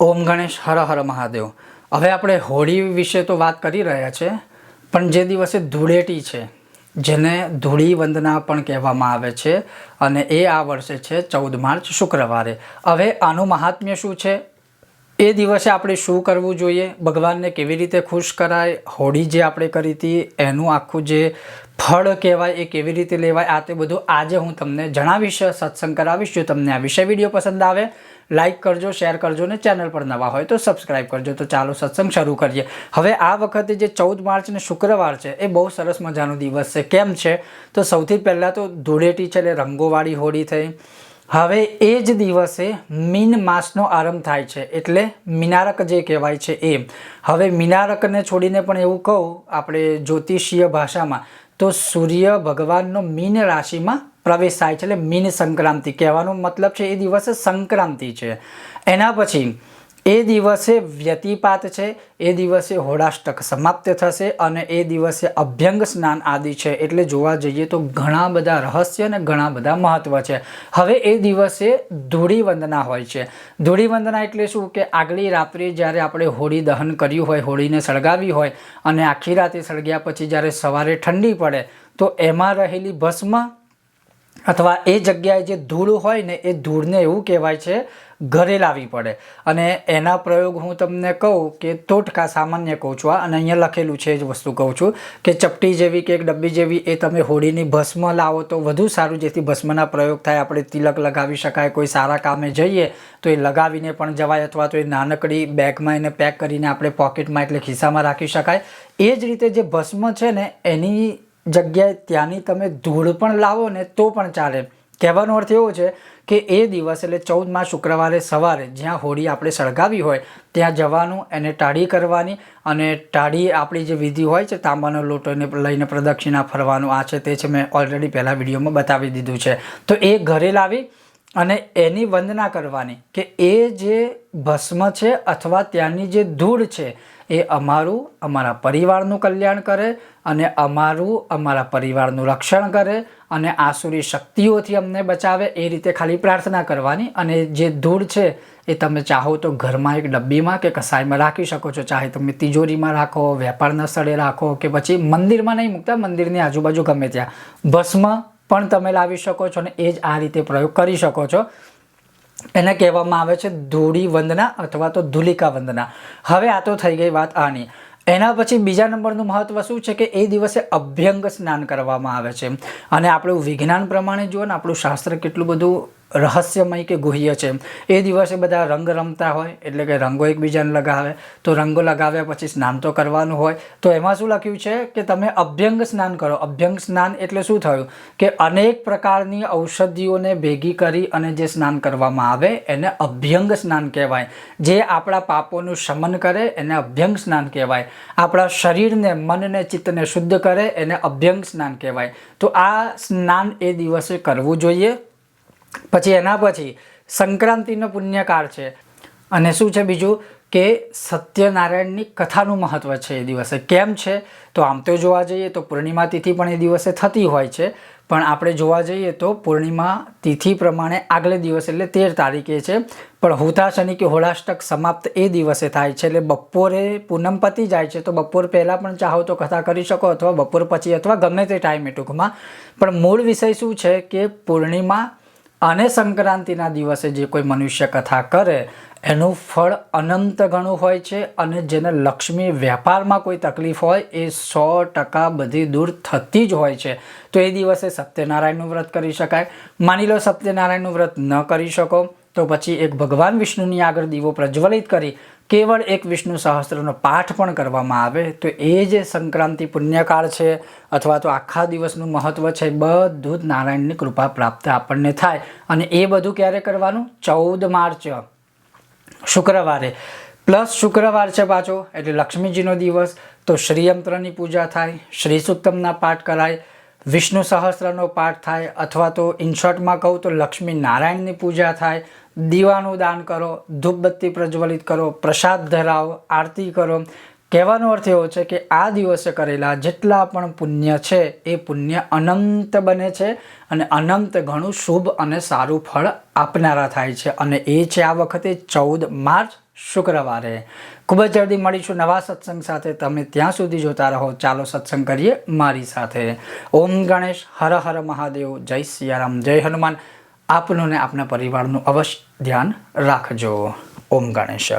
ઓમ ગણેશ, હર હર મહાદેવ. હવે આપણે હોળી વિશે તો વાત કરી રહ્યા છે, પણ જે દિવસે ધૂળેટી છે, જેને ધૂળી વંદના પણ કહેવામાં આવે છે, અને એ આ વર્ષે છે ચૌદ માર્ચ શુક્રવારે. હવે આનું મહાત્મ્ય શું છે? એ દિવસે આપણે શું કરવું જોઈએ? ભગવાનને કેવી રીતે ખુશ કરાય? હોળી જે આપણે કરી હતી, એનું આખું જે ફળ કહેવાય, એ કેવી રીતે લેવાય? આ તે બધું આજે હું તમને જણાવીશ, સત્સંગ કરાવીશ. જો તમને આ વિષય વીડિયો પસંદ આવે, લાઈક કરજો, શેર કરજો ને ચેનલ પર નવા હોય તો સબસ્ક્રાઈબ કરજો. તો ચાલો સત્સંગ શરૂ કરીએ. હવે આ વખતે જે ચૌદ માર્ચ ને શુક્રવાર છે, એ બહુ સરસ મજાનો દિવસ છે. કેમ છે? તો સૌથી પહેલાં તો ધૂળેટી છે એટલે રંગોવાળી હોળી થઈ. હવે એ જ દિવસે મીન માસનો આરંભ થાય છે, એટલે મિનારક જે કહેવાય છે એ. હવે મિનારકને છોડીને પણ એવું કહું, આપણે જ્યોતિષીય ભાષામાં, તો સૂર્ય ભગવાનનો મીન રાશિમાં પ્રવેશ થાય છે, એટલે મીન સંક્રાંતિ કહેવાનો મતલબ છે એ દિવસે સંક્રાંતિ છે. એના પછી એ દિવસે વ્યતિપાત છે, એ દિવસે હોળાષ્ટક સમાપ્ત થશે અને એ દિવસે અભ્યંગ સ્નાન આદિ છે. એટલે જોવા જઈએ તો ઘણા બધા રહસ્ય અને ઘણા બધા મહત્વ છે. હવે એ દિવસે ધૂળીવંદના હોય છે. ધૂળીવંદના એટલે શું? કે આગલી રાત્રે જ્યારે આપણે હોળી દહન કર્યું હોય, હોળીને સળગાવી હોય અને આખી રાતે સળગ્યા પછી જ્યારે સવારે ઠંડી પડે, તો એમાં રહેલી ભસ્મ અથવા એ જગ્યાએ જે ધૂળ હોય ને એ ધૂળને એવું કહેવાય છે ઘરે લાવવી પડે. અને એના પ્રયોગ હું તમને કહું કે તોટકા સામાન્ય કહું છું આ અને અહીંયા લખેલું છે એ જ વસ્તુ કહું છું કે ચપટી જેવી કે એક ડબ્બી જેવી એ તમે હોળીની ભસ્મ લાવો તો વધુ સારું, જેથી ભસ્મના પ્રયોગ થાય. આપણે તિલક લગાવી શકાય, કોઈ સારા કામે જઈએ તો એ લગાવીને પણ જવાય, અથવા તો એ નાનકડી બેગમાં એને પેક કરીને આપણે પોકેટમાં એટલે ખિસ્સામાં રાખી શકાય. એ જ રીતે જે ભસ્મ છે ને, એની જગ્યાએ ત્યાંની તમે ધૂળ પણ લાવો ને તો પણ ચાલે. કહેવાનો અર્થ એવો છે કે એ દિવસ, એટલે ચૌદમાં શુક્રવારે સવારે જ્યાં હોળી આપણે સળગાવી હોય, ત્યાં જવાનું, એને ટાળી કરવાની અને ટાળી આપણી જે વિધિ હોય છે, તાંબાનો લોટો એને લઈને પ્રદક્ષિણા ફરવાનું, આ છે તે છે, મેં ઓલરેડી પહેલાં વિડીયોમાં બતાવી દીધું છે. તો એ ઘરે લાવી અને એની વંદના કરવાની કે એ જે ભસ્મ છે, અથવા ત્યાંની જે ધૂળ છે એ અમારું, અમારા પરિવારનું કલ્યાણ કરે અને અમારું, અમારા પરિવારનું રક્ષણ કરે અને આસુરી શક્તિઓથી અમને બચાવે એ રીતે ખાલી પ્રાર્થના કરવાની. અને જે ધૂળ છે એ તમે ચાહો તો ઘરમાં એક ડબ્બીમાં કે કસાઈમાં રાખી શકો છો. ચાહે તમે તિજોરીમાં રાખો, વેપારના સ્થળે રાખો કે પછી મંદિરમાં નહીં મૂકતા, મંદિરની આજુબાજુ ગમે ત્યાં. ભસ્મ પણ તમે લાવી શકો છો અને એ જ આ રીતે પ્રયોગ કરી શકો છો. એને કહેવામાં આવે છે ધૂળી વંદના અથવા તો ધુલિકા વંદના. હવે આ તો થઈ ગઈ વાત આની. એના પછી બીજા નંબરનું મહત્વ શું છે કે એ દિવસે અભ્યંગ સ્નાન કરવામાં આવે છે. અને આપણું વિજ્ઞાન પ્રમાણે જુઓ ને આપણું શાસ્ત્ર કેટલું બધું રહસ્યમય કે ગુહ્ય છે. એ દિવસે બધા રંગ રમતા હોય, એટલે કે રંગો એકબીજાને લગાવે, તો રંગો લગાવ્યા પછી સ્નાન તો કરવાનું હોય. તો એમાં શું લખ્યું છે કે તમે અભ્યંગ સ્નાન કરો. અભ્યંગ સ્નાન એટલે શું થયું? કે અનેક પ્રકારની ઔષધિઓને ભેગી કરી અને જે સ્નાન કરવામાં આવે, એને અભ્યંગ સ્નાન કહેવાય. જે આપણા પાપોનું શમન કરે, એને અભ્યંગ સ્નાન કહેવાય. આપણા શરીરને, મનને, ચિત્તને શુદ્ધ કરે, એને અભ્યંગ સ્નાન કહેવાય. તો આ સ્નાન એ દિવસે કરવું જોઈએ. પછી એના પછી સંક્રાંતિનો પુણ્યકાળ છે. અને શું છે બીજું? કે સત્યનારાયણની કથાનું મહત્ત્વ છે એ દિવસે. કેમ છે? તો આમ તો જોવા જઈએ તો પૂર્ણિમા તિથિ પણ એ દિવસે થતી હોય છે. પણ આપણે જોવા જઈએ તો પૂર્ણિમા તિથિ પ્રમાણે આગલે દિવસ એટલે તેર તારીખે છે. પણ હુતા શનિ કે હોળાષ્ટક સમાપ્ત એ દિવસે થાય છે. એટલે બપોરે પૂનમ પતી જાય છે. તો બપોર પહેલાં પણ ચાહો તો કથા કરી શકો અથવા બપોર પછી અથવા ગમે તે ટાઈમે ટૂંકમાં. પણ મૂળ વિષય શું છે કે પૂર્ણિમા અને સંક્રાંતિના દિવસે જે કોઈ મનુષ્ય કથા કરે, એનું ફળ અનંત ઘણું હોય છે અને જેને લક્ષ્મી વેપારમાં કોઈ તકલીફ હોય, એ સો ટકા બધી દૂર થતી જ હોય છે. તો એ દિવસે સત્યનારાયણનું વ્રત કરી શકાય. માની લો સત્યનારાયણનું વ્રત ન કરી શકો, તો પછી એક ભગવાન વિષ્ણુની આગળ દીવો પ્રજ્વલિત કરી કેવળ એક વિષ્ણુ સહસ્ત્રનો પાઠ પણ કરવામાં આવે, તો એ જે સંક્રાંતિ પુણ્યકાળ છે અથવા તો આખા દિવસનું મહત્ત્વ છે, બધું જ નારાયણની કૃપા પ્રાપ્ત આપણને થાય. અને એ બધું ક્યારે કરવાનું? ચૌદ માર્ચ, શુક્રવારે. પ્લસ શુક્રવાર છે પાછો, એટલે લક્ષ્મીજીનો દિવસ, તો શ્રીયંત્રની પૂજા થાય શ્રી સુક્તમના પાઠ કરાય, વિષ્ણુ સહસ્ત્રનો પાઠ થાય, અથવા તો ઇન શોર્ટમાં કહું તો લક્ષ્મી નારાયણની પૂજા થાય દીવાનું દાન કરો, ધૂપબત્તી પ્રજ્વલિત કરો, પ્રસાદ ધરાવો, આરતી કરો. કહેવાનો અર્થ એવો છે કે આ દિવસે કરેલા જેટલા પણ પુણ્ય છે, એ પુણ્ય અનંત બને છે અને અનંત ઘણું શુભ અને સારું ફળ આપનારા થાય છે. અને એ છે આ વખતે ચૌદ માર્ચ શુક્રવારે. ખૂબ જ જલ્દી મળીશું નવા સત્સંગ સાથે. તમે ત્યાં સુધી જોતા રહો. ચાલો સત્સંગ કરીએ મારી સાથે. ઓમ ગણેશ, હર હર મહાદેવ. જય સિયારામ. જય હનુમાન. આપનું ને આપના પરિવારનું અવશ્ય ધ્યાન રાખજો. ઓમ ગણેશ.